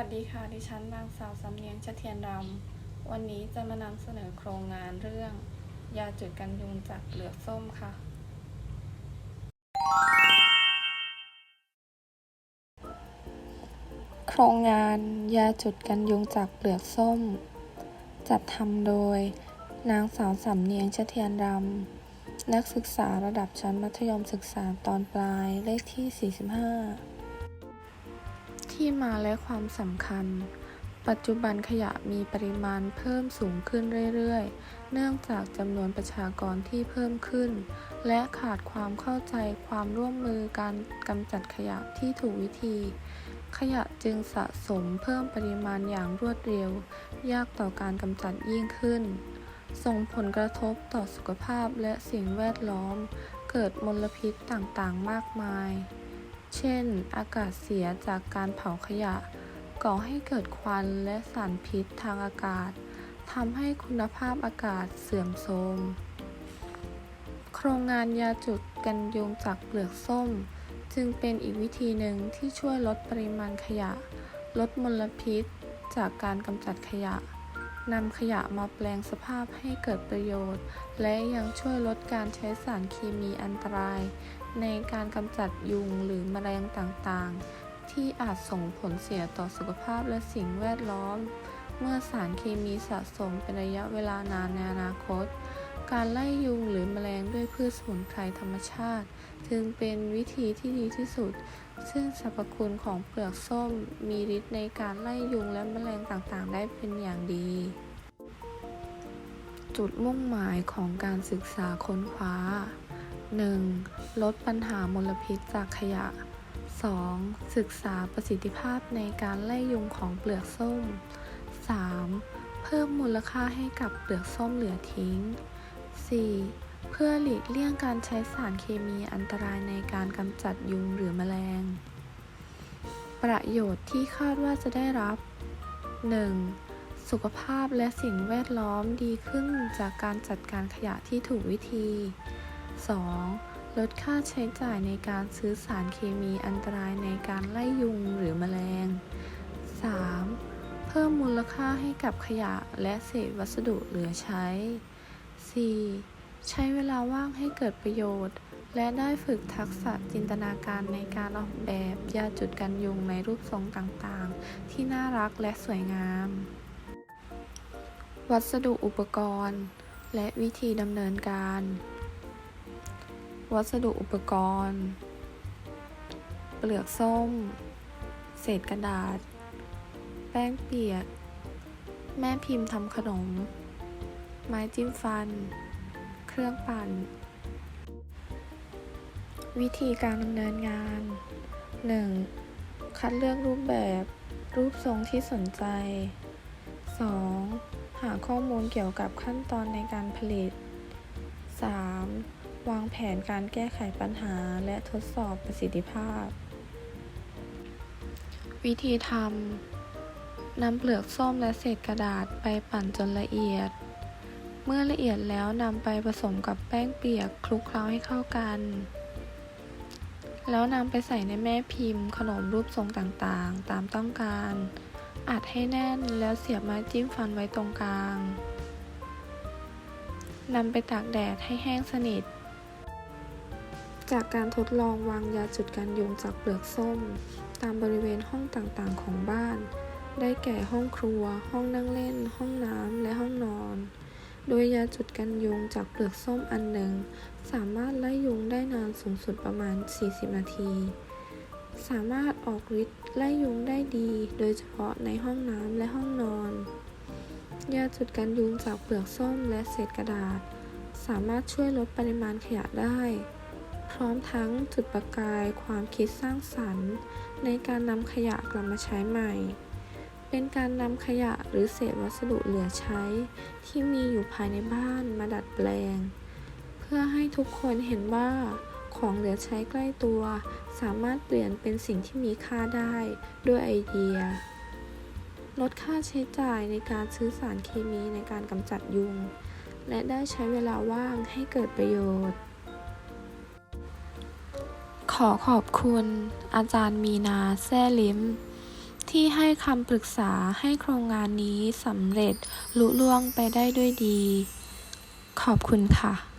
วัสดีค่ะ ดิฉันนางสาวสำเนียงเฉเทียนรำ วันนี้จะมานำเสนอโครงงานเรื่อง ยาจุดกันยุงจากเปลือกส้มค่ะ โครงงานยาจุดกันยุงจากเปลือกส้ม จัดทำโดย นางสาวสำเนียงเฉเทียนรำ นักศึกษาระดับชั้นมัธยมศึกษาตอนปลายเลขที่ 45 ที่มาและความสำคัญ ปัจจุบันขยะมีปริมาณเพิ่มสูงขึ้นเรื่อยๆ เนื่องจากจำนวนประชากรที่เพิ่มขึ้น และขาดความเข้าใจความร่วมมือการกำจัดขยะที่ถูกวิธี ขยะจึงสะสมเพิ่มปริมาณอย่างรวดเร็ว ยากต่อการกำจัดยิ่งขึ้น ส่งผลกระทบต่อสุขภาพและสิ่งแวดล้อม เกิดมลพิษต่างๆ มากมาย เช่น อากาศเสียจากการเผาขยะ ก่อให้เกิดควันและสารพิษทางอากาศทำให้คุณภาพอากาศเสื่อมโทรม โครงงานยาจุดกันยุงจากเปลือกส้ม จึงเป็นอีกวิธีหนึ่งที่ช่วยลดปริมาณขยะ ลดมลพิษจากการกำจัดขยะ นำขยะมาแปลงสภาพให้เกิดประโยชน์ และยังช่วยลดการใช้สารเคมีอันตราย ในการกำจัดยุงหรือแมลงต่างๆ ที่อาจส่งผลเสียต่อสุขภาพและสิ่งแวดล้อม เมื่อสารเคมีสะสมเป็นระยะเวลานานในอนาคต การไล่ยุงหรือแมลงด้วยพืชสมุนไพรธรรมชาติ จึงเป็นวิธีที่ดีที่สุด ซึ่งสรรพคุณของเปลือกส้มมีฤทธิ์ในการไล่ยุงและแมลงต่างๆ ได้เป็นอย่างดี จุดมุ่งหมายของการศึกษาค้นคว้า 1. ลดปัญหามลพิษจากขยะ 2. ศึกษาประสิทธิภาพในการไล่ยุงของเปลือกส้ม 3. เพิ่มมูลค่าให้กับเปลือกส้มเหลือทิ้ง 4. เพื่อหลีกเลี่ยงการใช้สารเคมีอันตรายในการกำจัดยุงหรือแมลง ประโยชน์ที่คาดว่าจะได้รับ 1. สุขภาพและสิ่งแวดล้อมดีขึ้นจากการจัดการขยะที่ถูกวิธี 2. ลดค่าใช้จ่ายในการซื้อสารเคมีอันตรายในการไล่ยุงหรือแมลง 3. เพิ่มมูลค่าให้กับขยะและเศษวัสดุเหลือใช้ 4. ใช้เวลาว่างให้เกิดประโยชน์ และได้ฝึกทักษะจินตนาการในการออกแบบยาจุดกันยุงในรูปทรงต่างๆ ที่น่ารักและสวยงาม วัสดุอุปกรณ์ และวิธีดำเนินการ วัสดุอุปกรณ์ เปลือกส้ม เศษกระดาษ แป้งเปียก แม่พิมพ์ทำขนม ไม้จิ้มฟัน เครื่องปั่น วิธีการดำเนินงาน 1. คัดเลือกรูปแบบ รูปทรงที่สนใจ 2. หาข้อมูลเกี่ยวกับขั้นตอนในการผลิต 3. วางแผนการแก้ไขปัญหาและทดสอบประสิทธิภาพ วิธีทำนำเปลือกส้มและเศษกระดาษไปปั่นจนละเอียด เมื่อละเอียดแล้วนำไปผสมกับแป้งเปียกคลุกเคล้าให้เข้ากัน แล้วนำไปใส่ในแม่พิมพ์ ขนมรูปทรงต่างๆ ตามต้องการ อัดให้แน่นแล้วเสียบไม้จิ้มฟันไว้ตรงกลางนำไปตากแดดให้แห้งสนิท จากการทดลองวางยาจุดกันยุงจากเปลือกส้ม ตามบริเวณห้องต่างๆของบ้าน ได้แก่ห้องครัว ห้องนั่งเล่น ห้องน้ำ และห้องนอน โดยยาจุดกันยุงจากเปลือกส้มอันหนึ่ง สามารถไล่ยุงได้นานสูงสุดประมาณ 40 นาที สามารถออกฤทธิ์ไล่ยุงได้ดี โดยเฉพาะในห้องน้ำและห้องนอน ยาจุดกันยุงจากเปลือกส้มและเศษกระดาษ สามารถช่วยลดปริมาณขยะได้ พร้อมทั้งจุดประกายความคิดสร้างสรรค์ ในการนำขยะกลับมาใช้ใหม่ เป็นการนำขยะหรือเศษวัสดุเหลือใช้ ที่มีอยู่ภายในบ้านมาดัดแปลง เพื่อให้ทุกคนเห็นว่าของเหลือใช้ใกล้ตัว สามารถเปลี่ยนเป็นสิ่งที่มีค่าได้ด้วยไอเดีย ลดค่าใช้จ่ายในการซื้อสารเคมีในการกำจัดยุง และได้ใช้เวลาว่างให้เกิดประโยชน์ ขอขอบคุณ อาจารย์มีนาแซ่ลิม ที่ให้คำปรึกษาให้โครงงานนี้สำเร็จลุล่วงไปได้ด้วยดี ขอบคุณค่ะ